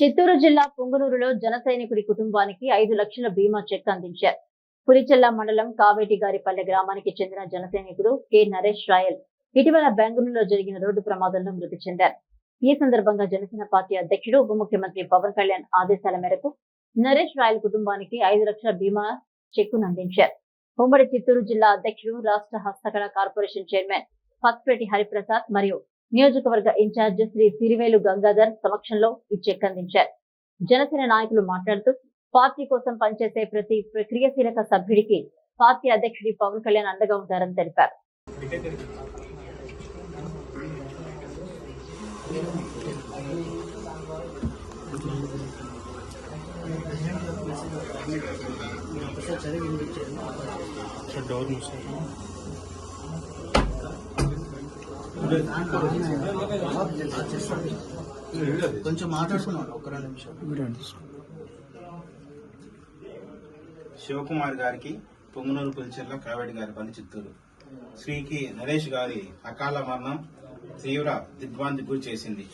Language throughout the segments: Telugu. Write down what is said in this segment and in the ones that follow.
చిత్తూరు జిల్లా పుంగనూరులో జన సైనికుడి కుటుంబానికి ఐదు లక్షల బీమా చెక్ అందించారు. పులిచెల్ల మండలం కావేటిగారిపల్లె గ్రామానికి చెందిన జన సైనికుడు కె. నరేష్ రాయల్ ఇటీవల బెంగళూరులో జరిగిన రోడ్డు ప్రమాదంలో మృతి చెందారు. ఈ సందర్భంగా జనసేన పార్టీ అధ్యక్షుడు ఉప ముఖ్యమంత్రి పవన్ కళ్యాణ్ ఆదేశాల మేరకు నరేష్ రాయల్ కుటుంబానికి ఐదు లక్షల బీమా చెక్కును అందించారు. ఉమ్మడి చిత్తూరు జిల్లా అధ్యక్షుడు రాష్ట్ర హస్తకళ కార్పొరేషన్ చైర్మన్ పత్పేటి హరిప్రసాద్ మరియు నియోజకవర్గ ఇన్ఛార్జ్ శ్రీ సిరివేలు గంగాధర్ సమక్షంలో ఈ చెక్ అందించారు జనసేన నాయకులు మాట్లాడుతూ పార్టీ కోసం పనిచేసే ప్రతి క్రియాశీలక సభ్యుడికి పార్టీ అధ్యక్షుడి పవన్ కళ్యాణ్ అండగా ఉంటారని తెలిపారు డోర్ మూసారు కొంచెం మాట్లాడుకున్నాను ఒక రెండు నిమిషాలు. శివకుమార్ గారికి పొంగునూరు పులిచెర్ల కావేడి గారి పని చిత్తూరు. శ్రీకి నరేష్ గారి అకాల మరణం తీవ్ర దిగ్భ్రాంతి గురి చేసింది.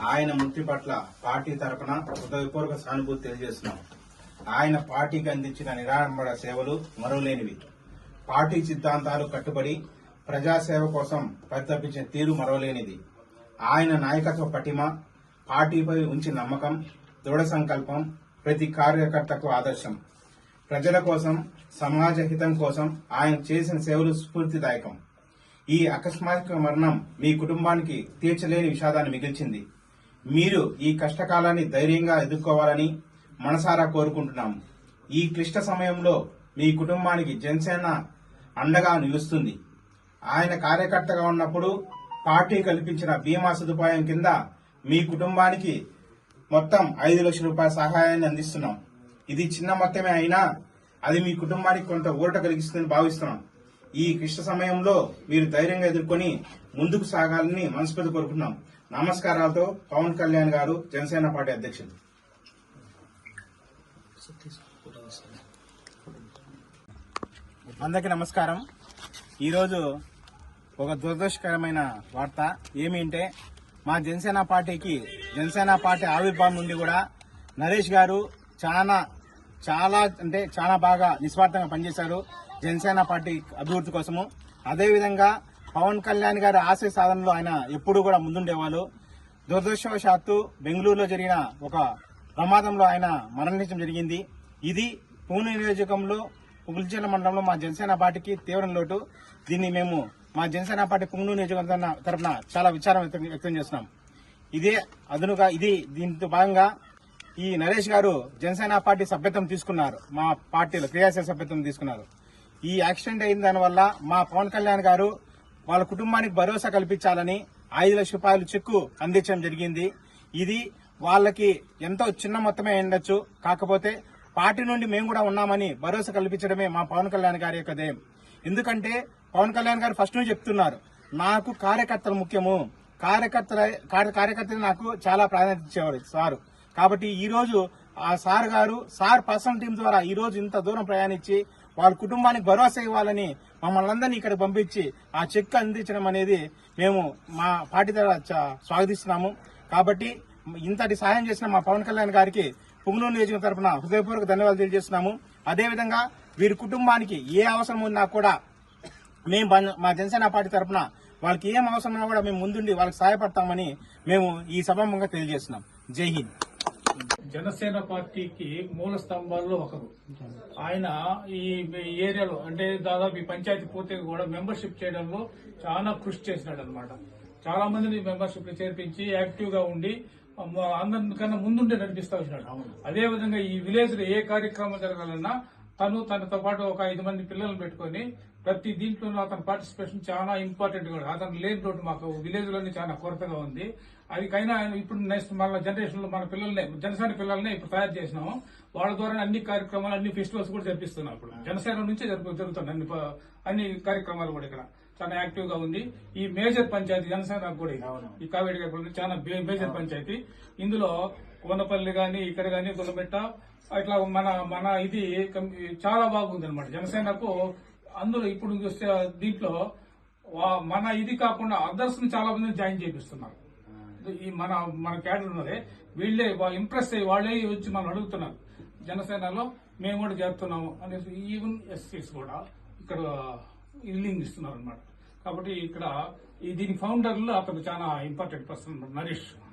ఆయన మృతి పట్ల పార్టీ తరపున హృదయపూర్వక సానుభూతి తెలియజేస్తున్నాం. ఆయన పార్టీకి అందించిన నిరాడంబర సేవలు మరోలేనివి పార్టీ సిద్ధాంతాలు కట్టుబడి ప్రజాసేవ కోసం పరితపించిన తీరు మరవలేనిది. ఆయన నాయకత్వ పటిమ పార్టీపై ఉంచిన నమ్మకం దృఢ సంకల్పం ప్రతి కార్యకర్తకు ఆదర్శం. ప్రజల కోసం సమాజ హితం కోసం ఆయన చేసిన సేవలు స్ఫూర్తిదాయకం. ఈ అకస్మాత్తుక మరణం మీ కుటుంబానికి తీర్చలేని విషాదాన్ని మిగిల్చింది. మీరు ఈ కష్టకాలాన్ని ధైర్యంగా ఎదుర్కోవాలని మనసారా కోరుకుంటున్నాము ఈ క్లిష్ట సమయంలో మీ కుటుంబానికి జనసేన అండగా నిలుస్తుంది. ఆయన కార్యకర్తగా ఉన్నప్పుడు పార్టీ కల్పించిన బీమా సదుపాయం కింద మీ కుటుంబానికి మొత్తం ఐదు లక్షల రూపాయల సహాయాన్ని అందిస్తున్నాం. ఇది చిన్న మొత్తమే అయినా అది మీ కుటుంబానికి కొంత ఊరట కలిగిస్తుందని భావిస్తున్నాం. ఈ క్లిష్ట సమయంలో మీరు ధైర్యంగా ఎదుర్కొని ముందుకు సాగాలని మనస్ఫూర్తి కోరుకున్నాం నమస్కారాలతో పవన్ కళ్యాణ్ గారు జనసేన పార్టీ అధ్యక్షులు. అందరికీ నమస్కారం. ఈరోజు ఒక దురదృష్టకరమైన వార్త ఏమి అంటే మా జనసేన పార్టీకి జనసేన పార్టీ ఆవిర్భావం నుండి కూడా నరేష్ గారు చాలా చాలా అంటే చాలా బాగా నిస్వార్థంగా పనిచేశారు జనసేన పార్టీ అభివృద్ధి కోసము. అదేవిధంగా పవన్ కళ్యాణ్ గారి ఆశయ సాధనలో ఆయన ఎప్పుడూ కూడా ముందుండేవాళ్ళు దురదృష్టవశాత్తు బెంగళూరులో జరిగిన ఒక ప్రమాదంలో ఆయన మరణించడం జరిగింది. ఇది పూణె నియోజకంలో పులిచెల మండలంలో మా జనసేన పార్టీకి తీవ్రం లోటు. దీన్ని మేము మా జనసేన పార్టీ పుంగనూరు నియోజకవర్గం తరఫున చాలా విచారం వ్యక్తం చేస్తున్నాం. ఇదే అదునుగా ఇది దీంతో భాగంగా ఈ నరేష్ గారు జనసేన పార్టీ సభ్యత్వం తీసుకున్నారు. మా పార్టీలో క్రియాశీల సభ్యత్వం తీసుకున్నారు. ఈ యాక్సిడెంట్ అయిన దానివల్ల మా పవన్ కళ్యాణ్ గారు వాళ్ళ కుటుంబానికి భరోసా కల్పించాలని ఐదు లక్షల రూపాయలు చెక్కు అందించడం జరిగింది. ఇది వాళ్ళకి ఎంతో చిన్న మొత్తమే ఉండొచ్చు కాకపోతే పార్టీ నుండి మేము కూడా ఉన్నామని భరోసా కల్పించడమే మా పవన్ కళ్యాణ్ గారి యొక్క ధ్యేయం. ఎందుకంటే పవన్ కళ్యాణ్ గారు ఫస్ట్ నుంచి చెప్తున్నారు. నాకు కార్యకర్తలు ముఖ్యము. కార్యకర్తల కార్య- కార్యకర్తలు నాకు చాలా ప్రాధాన్యత ఇచ్చేవారు సారు. కాబట్టి ఈ రోజు ఆ సార్ గారు సార్ పర్సనల్ టీం ద్వారా ఈ రోజు ఇంత దూరం ప్రయాణించి వాళ్ళ కుటుంబానికి భరోసా ఇవ్వాలని మమ్మల్ని అందరినీ ఇక్కడ పంపించి ఆ చెక్ అందించడం అనేది మేము మా పార్టీ ద్వారా స్వాగతిస్తున్నాము. కాబట్టి ఇంతటి సహాయం చేసిన మా పవన్ కళ్యాణ్ గారికి పుంగనూరు నియోజకవర్గం తరపున హృదయపూర్వక ధన్యవాదాలు తెలియజేస్తున్నాము. అదేవిధంగా వీరి కుటుంబానికి ఏ అవసరం ఉన్నా కూడా మేము మా జనసేన పార్టీ తరపున వాళ్ళకి ఏం అవసరం ఉన్నా కూడా మేము ముందుండి వాళ్ళకి సహాయపడతామని మేము ఈ సభాముఖంగా తెలియజేస్తున్నాం. జై హింద్. జనసేన పార్టీకి మూల స్తంభాల్లో ఒకరు. ఆయన ఈ ఏరియాలో అంటే దాదాపు ఈ పంచాయతీ పూర్తిగా కూడా మెంబర్షిప్ చేయడంలో చాలా కృషి చేసినాడు అనమాట చాలా మందిని మెంబర్షిప్ చేర్పించి యాక్టివ్గా ఉండి అందరికన్నా ముందుండే నడిపిస్తా వచ్చినాడు. అదే విధంగా ఈ విలేజ్లో ఏ కార్యక్రమం జరగాలన్నా తను తనతో పాటు ఒక ఐదు మంది పిల్లలను పెట్టుకొని ప్రతి దీంట్లోనూ అతని పార్టిసిపేషన్ చాలా ఇంపార్టెంట్ కూడా. అతను లేని రోడ్డు మాకు విలేజ్లోనే చాలా కొరతగా ఉంది. అది కైనా ఆయన ఇప్పుడు నెక్స్ట్ మన జనరేషన్లో మన పిల్లల్ని జనసేన పిల్లల్ని ఇప్పుడు తయారు చేసినాము. వాళ్ళ ద్వారా అన్ని కార్యక్రమాలు అన్ని ఫెస్టివల్స్ కూడా జరిపిస్తున్నాం ఇప్పుడు. జనసేన నుంచే జరుగుతుంది అన్ని అన్ని కార్యక్రమాలు కూడా ఇక్కడ. చాలా యాక్టివ్గా ఉంది. ఈ మేజర్ పంచాయతీ జనసేన కూడా. ఈ కావేడి గారి చాలా మేజర్ పంచాయతీ. ఇందులో కొనపల్లి గాని ఇక్కడ గాని గుల్లబెట్ట ఇట్లా మన మన ఇది చాలా బాగుంది అనమాట జనసేనకు అందులో ఇప్పుడు చూస్తే దీంట్లో వా- మన ఇది కాకుండా అదర్స్ని చాలా మంది జాయిన్ చేపిస్తున్నారు. ఈ మన మన క్యాడర్ ఉన్నదే. వీళ్ళే ఇంప్రెస్ అయ్యి వాళ్ళే వచ్చి మనం అడుగుతున్నారు. జనసేనలో మేము కూడా చేస్తున్నాము అనేసి ఈవెన్ ఎస్సీస్ కూడా ఇక్కడ ఇల్లింగ్ ఇస్తున్నారు అనమాట కాబట్టి ఇక్కడ ఈ దీని ఫౌండర్లో అతను చాలా ఇంపార్టెంట్ పర్సన్ నరేష్.